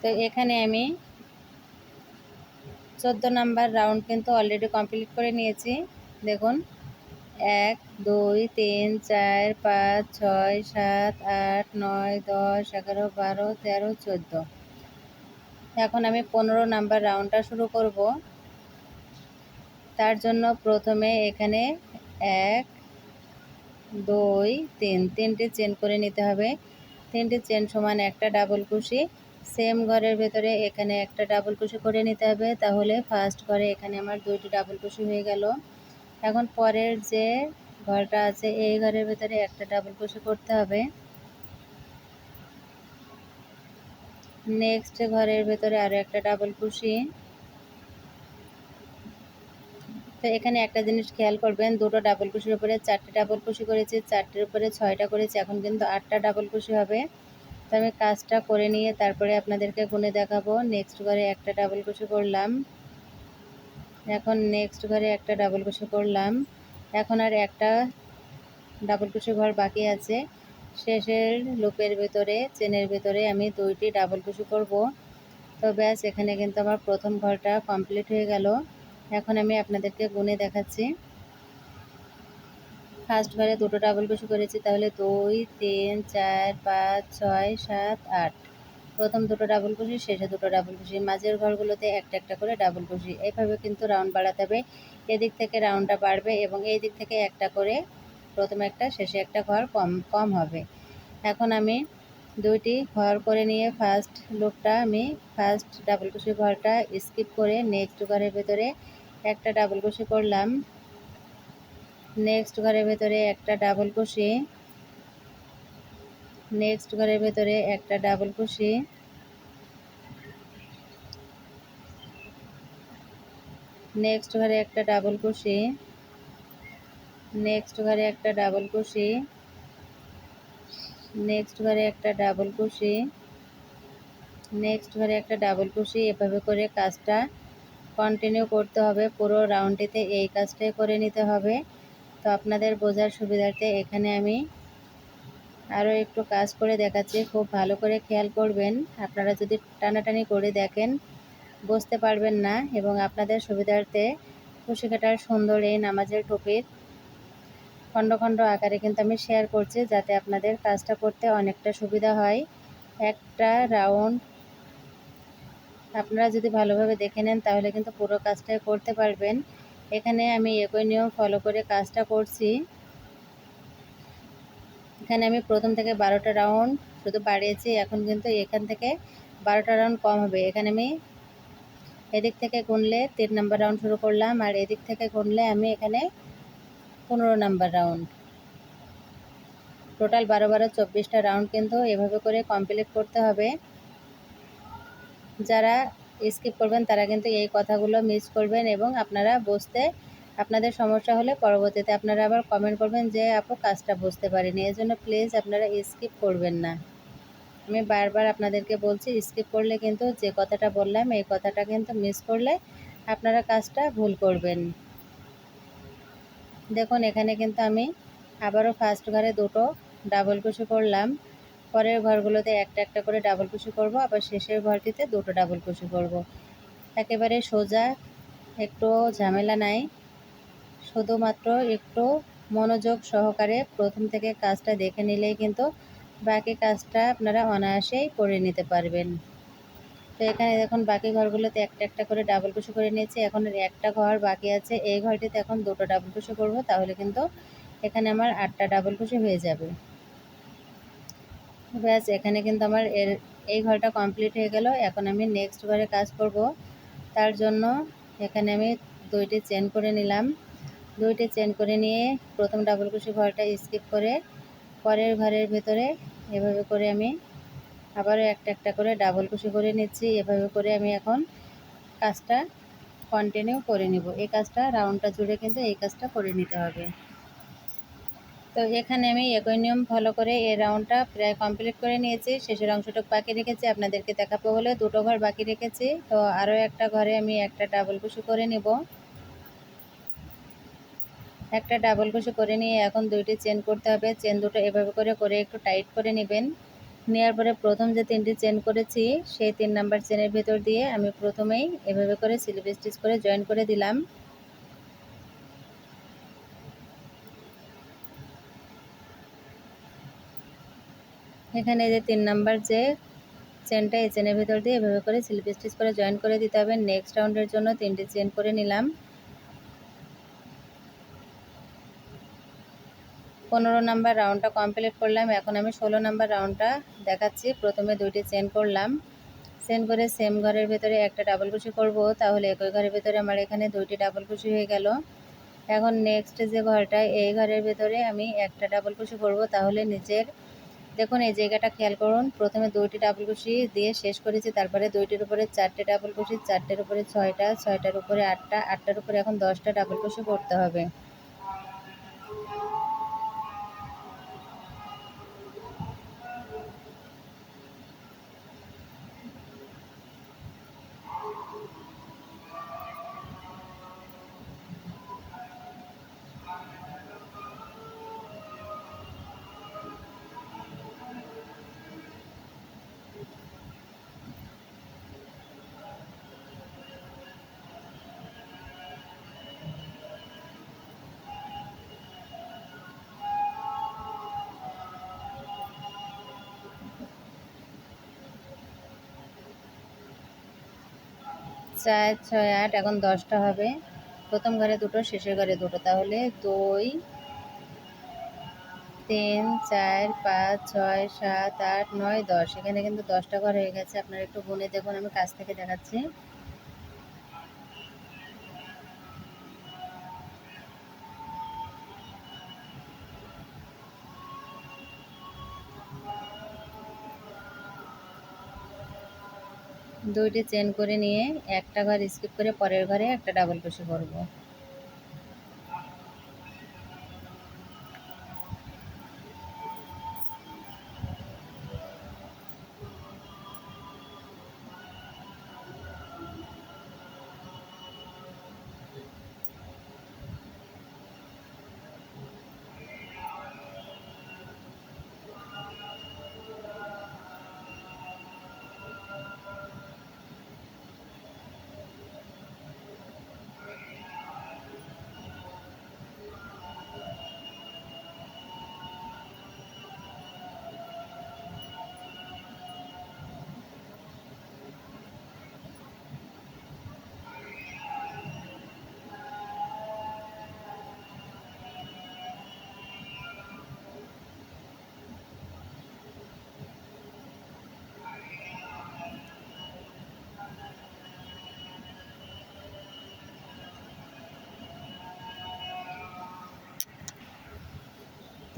তো এখানে আমি চোদ্দ নাম্বার রাউন্ড কিন্তু অলরেডি কমপ্লিট করে নিয়েছি। দেখুন, এক, দুই, তিন, চার, পাঁচ, ছয়, সাত, আট, নয়, দশ, এগারো, বারো, তেরো, চোদ্দ। এখন আমি পনেরো নাম্বার রাউন্ডটা শুরু করব। তার জন্য প্রথমে এখানে এক, দুই, তিন, তিনটে চেন করে নিতে হবে। তিনটে চেন সমান একটা ডাবল কুশি। সেম ঘরের ভেতরে এখানে একটা ডাবল কুশি করে নিতে হবে। তাহলে ফার্স্ট ঘরে এখানে আমার দুইটি ডাবল কুশি হয়ে গেল। এখন পরের যে ঘরটা আছে, এই ঘরের ভেতরে একটা ডাবল কুশি করতে হবে। নেক্সট ঘরের ভেতরে আরও একটা ডাবল কুশি তো এখানে একটা জিনিস খেয়াল করবেন, দুটো ডাবল কুশির উপরে চারটে ডাবল কুশি করেছি, চারটের উপরে ছয়টা করেছি, এখন কিন্তু আটটা ডাবল কুশি হবে। তো আমি কাজটা করে নিয়ে তারপরে আপনাদেরকে গুনে দেখাবো। নেক্সট ঘরে একটা ডাবল কুশি করলাম। এখন নেক্সট ঘরে একটা ডাবল কুশি করলাম। এখন আর একটা ডাবল কুশি ঘর বাকি আছে। শেষের লুপের ভেতরে, চেনের ভেতরে আমি দুইটি ডাবল কুশি করব। তো ব্যাস, এখানে কিন্তু আমার প্রথম ঘরটা কমপ্লিট হয়ে গেল। এখন আমি আপনাদেরকে গুনে দেখাচ্ছি। ফার্স্ট ঘরে দুটো ডাবল কুশি করেছি, তাহলে দুই, তিন, চার, পাঁচ, ছয়, সাত, আট। প্রথম দুটো ডাবল কুশি শেষে দুটো ডাবল কুশি মাঝের ঘরগুলোতে একটা একটা করে ডাবল কুশি এইভাবে কিন্তু রাউন্ড বাড়াতে হবে। এদিক থেকে রাউন্ডটা বাড়বে এবং এই দিক থেকে একটা করে প্রথমে একটা, শেষে একটা ঘর কম কম হবে। এখন আমি দুইটি ঘর করে নিয়ে ফার্স্ট লুকটা আমি ফার্স্ট ডাবল কুশি ঘরটা স্কিপ করে নেক্সট ঘরের ভেতরে একটা ডাবল কুশি করলাম। নেক্সট ঘরের ভেতরে একটা ডাবল কুশি নেক্সট ঘরের ভেতরে একটা ডাবল কুশি নেক্সট ঘরে একটা ডাবল কুশি নেক্সট ঘরে একটা ডাবল কুশি নেক্সট ঘরে একটা ডাবল কুশি নেক্সট ঘরে একটা ডাবল কুশি এভাবে করে কাজটা কন্টিনিউ করতে হবে। পুরো রাউন্ডটিতে এই কাজটাই করে নিতে হবে। তো আপনাদের বোঝার সুবিধার্থে এখানে আমি আরও একটু কাজ করে দেখাচ্ছি। খুব ভালো করে খেয়াল করবেন। আপনারা যদি টানাটানি করে দেখেন, বুঝতে পারবেন না এবং আপনাদের সুবিধার্থে খুশি কাটার সুন্দর এই নামাজের টুপির খণ্ড খণ্ড আকারে কিন্তু আমি শেয়ার করছি যাতে আপনাদের কাজটা করতে অনেকটা সুবিধা হয়। একটা রাউন্ড আপনারা যদি ভালোভাবে দেখে নেন, তাহলে কিন্তু পুরো কাজটাই করতে পারবেন। এখানে আমি একই নিয়ম ফলো করে কাজটা করছি। এখানে আমি প্রথম থেকে বারোটা রাউন্ড শুধু বাড়িয়েছি, এখন কিন্তু এখান থেকে বারোটা রাউন্ড কম হবে। এখানে আমি এদিক থেকে গুনলে তিন নাম্বার রাউন্ড শুরু করলাম, আর এদিক থেকে গুনলে আমি এখানে পনেরো নাম্বার রাউন্ড টোটাল বারো বারো চব্বিশটা রাউন্ড কিন্তু এভাবে করে কমপ্লিট করতে হবে। যারা স্কিপ করবেন, তারা কিন্তু এই কথাগুলো মিস করবেন এবং আপনারা বুঝতে, আপনাদের সমস্যা হলে পরবর্তীতে আপনারা আবার কমেন্ট করবেন যে, আপু, কাজটা বুঝতে পারিনি। এই জন্য প্লিজ আপনারা স্কিপ করবেন না। আমি বারবার আপনাদেরকে বলছি স্কিপ করলে কিন্তু যে কথাটা বললাম, এই কথাটা কিন্তু মিস করলে আপনারা কাজটা ভুল করবেন। দেখুন, এখানে কিন্তু আমি আবারও ফার্স্ট ঘরে দুটো ডাবল কুশি করলাম। পরের ঘরগুলোতে একটা একটা করে ডাবল কুশি করব, আবার শেষের ঘরটিতে দুটো ডাবল কুশি করব। একেবারে সোজা, একটু ঝামেলা নাই। শুধুমাত্র একটু মনোযোগ সহকারে প্রথম থেকে কাজটা দেখে নিলেই কিন্তু বাকি কাজটা আপনারা অনায়াসেই করে নিতে পারবেন। তো এখানে দেখুন, বাকি ঘরগুলোতে একটা একটা করে ডাবল কুশি করে নিয়েছি। এখন একটা ঘর বাকি আছে। এই ঘরটিতে এখন দুটো ডাবল কুশি করব, তাহলে কিন্তু এখানে আমার আটটা ডাবল কুশি হয়ে যাবে। ব্যাস, এখানে কিন্তু আমার এর, এই ঘরটা কমপ্লিট হয়ে গেল। এখন আমি নেক্সট ঘরে কাজ করব। তার জন্য এখানে আমি দুইটি চেন করে নিলাম। দুইটি চেন করে নিয়ে প্রথম ডাবল কুশি ঘরটা স্কিপ করে পরের ঘরের ভেতরে এভাবে করে আমি আবারও একটা একটা করে ডাবল কুশি করে নিচ্ছি। এভাবে করে আমি এখন কাজটা কন্টিনিউ করে নিব। এই কাজটা রাউন্ডটা জুড়ে কিন্তু এই কাজটা করে নিতে হবে। তো এখানে আমি একই নিয়ম ফলো করে এই রাউন্ডটা প্রায় কমপ্লিট করে নিয়েছি। শেষের অংশটুকু বাকি রেখেছি, আপনাদেরকে দেখাবো বলে দুটো ঘর বাকি রেখেছি। তো আরও একটা ঘরে আমি একটা ডাবল কুশি করে নেব। একটা ডাবল কুশি করে নিয়ে এখন দুইটি চেন করতে হবে। চেন দুটো এভাবে করে করে একটু টাইট করে নেবেন। নেওয়ার পরে প্রথম যে তিনটি চেন করেছি, সেই তিন নাম্বার চেনের ভেতর দিয়ে আমি প্রথমেই এভাবে করে স্লিপ স্টিচ করে জয়েন করে দিলাম। এখানে যে তিন নাম্বার যে চেনটা এই চেনের ভেতর দিয়ে এভাবে করে স্লিপ স্টিচ করে জয়েন করে দিতে হবে। নেক্সট রাউন্ডের জন্য তিনটি চেন করে নিলাম। পনেরো নাম্বার রাউন্ডটা কমপ্লিট করলাম। এখন আমি ষোলো নাম্বার রাউন্ডটা দেখাচ্ছি। প্রথমে দুইটি চেন করলাম। চেন করে সেম ঘরের ভেতরে একটা ডাবল কুশি করব। তাহলে একই ঘরের ভেতরে আমার এখানে দুইটি ডাবল কুশি হয়ে গেল। এখন নেক্সট যে ঘরটা, এই ঘরের ভেতরে আমি একটা ডাবল কুশি করব। তাহলে নিচের দেখুন, এই জায়গাটা খেয়াল করুন। প্রথমে দুইটি ডাবল কুশি দিয়ে শেষ করেছি, তারপরে দুইটির উপরে চারটে ডাবল কুশি, চারটের উপরে ছয়টা, ছয়টার উপরে আটটা, আটটার উপরে এখন দশটা ডাবল কুশি করতে হবে। চার, ছয়, আট, এখন দশটা হবে। প্রথম ঘরে দুটো, শেষের ঘরে দুটো। তাহলে দুই, তিন, চার, পাঁচ, ছয়, সাত, আট, নয়, দশ। এখানে কিন্তু দশটা ঘর হয়ে গেছে। আপনারা একটু গুনে দেখুন, আমি কাছ থেকে দেখাচ্ছি। দুইটি চেন করে নিয়ে একটা ঘর স্কিপ করে পরের ঘরে একটা ডাবল ক্রোশে করব।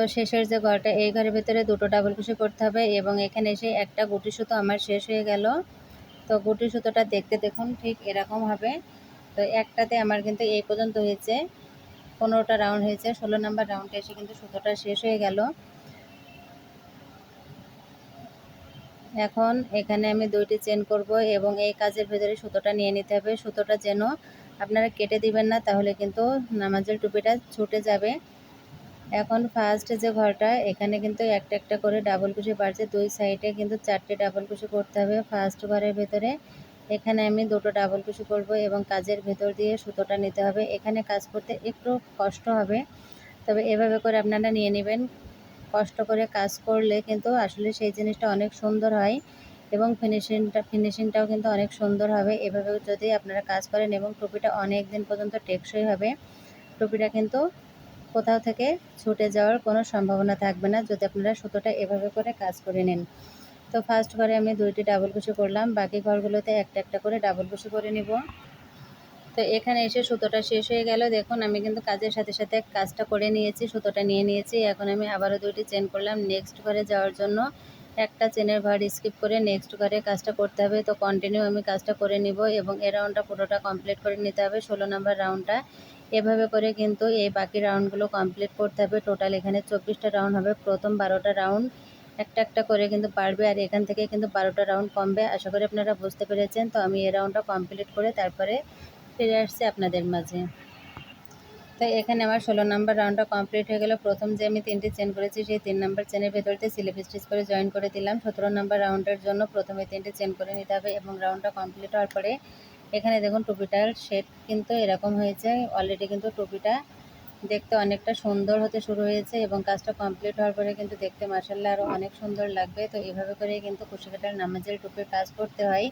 তো শেষের যে ঘরটা, এই ঘরের ভিতরে দুটো ডাবল কুশি করতে হবে এবং এখানে এসে একটা গুটি সুতো আমার শেষ হয়ে গেল। তো গুটি সুতোটা দেখতে দেখুন ঠিক এরকম হবে। তো একটাতে আমার কিন্তু এই পর্যন্ত হয়েছে, পনেরোটা রাউন্ড হয়েছে, ষোলো নাম্বার রাউন্ডে এসে কিন্তু সুতোটা শেষ হয়ে গেল। এখন এখানে আমি দুইটি চেন করব এবং এই কাজের ভেতরে সুতোটা নিয়ে নিতে হবে। সুতোটা যেন আপনারা কেটে দিবেন না, তাহলে কিন্তু নামাজের টুপিটা ছুটে যাবে। এখন ফার্স্ট যে ঘরটা, এখানে কিন্তু একটা একটা করে ডাবল কুশি বাড়ছে। দুই সাইডে কিন্তু চারটে ডাবল কুশি করতে হবে ফার্স্ট ঘরের ভেতরে। এখানে আমি দুটো ডাবল কুশি করব এবং কাজের ভেতর দিয়ে সুতোটা নিতে হবে। এখানে কাজ করতে একটু কষ্ট হবে, তবে এভাবে করে আপনারা নিয়ে নেবেন। কষ্ট করে কাজ করলে কিন্তু আসলে সেই জিনিসটা অনেক সুন্দর হয় এবং ফিনিশিংটা ফিনিশিংটাও কিন্তু অনেক সুন্দর হবে। এভাবে যদি আপনারা কাজ করেন এবং টুপিটা অনেক দিন পর্যন্ত টেকসই হবে, টুপিটা কিন্তু কোথাও থেকে ছুটে যাওয়ার কোনো সম্ভাবনা থাকবে না। যদি আপনারা সুতোটা এভাবে করে কাজ করে নিন। তো ফার্স্ট ঘরে আমি দুইটি ডাবল কুশি করলাম। বাকি ঘরগুলোতে একটা একটা করে ডাবল কুশি করে নিব। তো এখানে এসে সুতোটা শেষ হয়ে গেল। দেখুন, আমি কিন্তু কাজের সাথে সাথে কাজটা করে নিয়েছি, সুতোটা নিয়ে নিয়েছি। এখন আমি আবারও দুইটি চেন করলাম। নেক্সট ঘরে যাওয়ার জন্য একটা চেনের ঘর স্কিপ করে নেক্সট ঘরে কাজটা করতে হবে। তো কন্টিনিউ আমি কাজটা করে নিব এবং এ রাউন্ডটা পুরোটা কমপ্লিট করে নিতে হবে। ষোলো নম্বর রাউন্ডটা এভাবে করে কিন্তু এই বাকি রাউন্ডগুলো কমপ্লিট করতে হবে। টোটাল এখানে চব্বিশটা রাউন্ড হবে। প্রথম বারোটা রাউন্ড একটা একটা করে কিন্তু পারবে আর এখান থেকে কিন্তু বারোটা রাউন্ড কমবে। আশা করি আপনারা বুঝতে পেরেছেন। তো আমি এই রাউন্ডটা কমপ্লিট করে তারপরে ফিরে আসছি আপনাদের মাঝে। তো এখানে আমার ষোলো নম্বর রাউন্ডটা কমপ্লিট হয়ে গেল। প্রথম যে আমি তিনটি চেন করেছি, সেই তিন নম্বর চেনের ভেতরতে স্লিপ স্টিচ করে জয়েন করে দিলাম। সতেরো নম্বর রাউন্ডের জন্য প্রথমে তিনটি চেন করে নিতে হবে এবং রাউন্ডটা কমপ্লিট হওয়ার পরে এখানে দেখুন টুপিটার শেড কিন্তু এরকম হয়েছে। অলরেডি কিন্তু টুপিটা দেখতে অনেকটা সুন্দর হতে শুরু হয়েছে এবং কাজটা কমপ্লিট হওয়ার পরে কিন্তু দেখতে মার্শাল্লাহ আরও অনেক সুন্দর লাগবে। তো এভাবে করে কিন্তু কুশিকাটার নামাজের টুপির কাজ করতে হয়।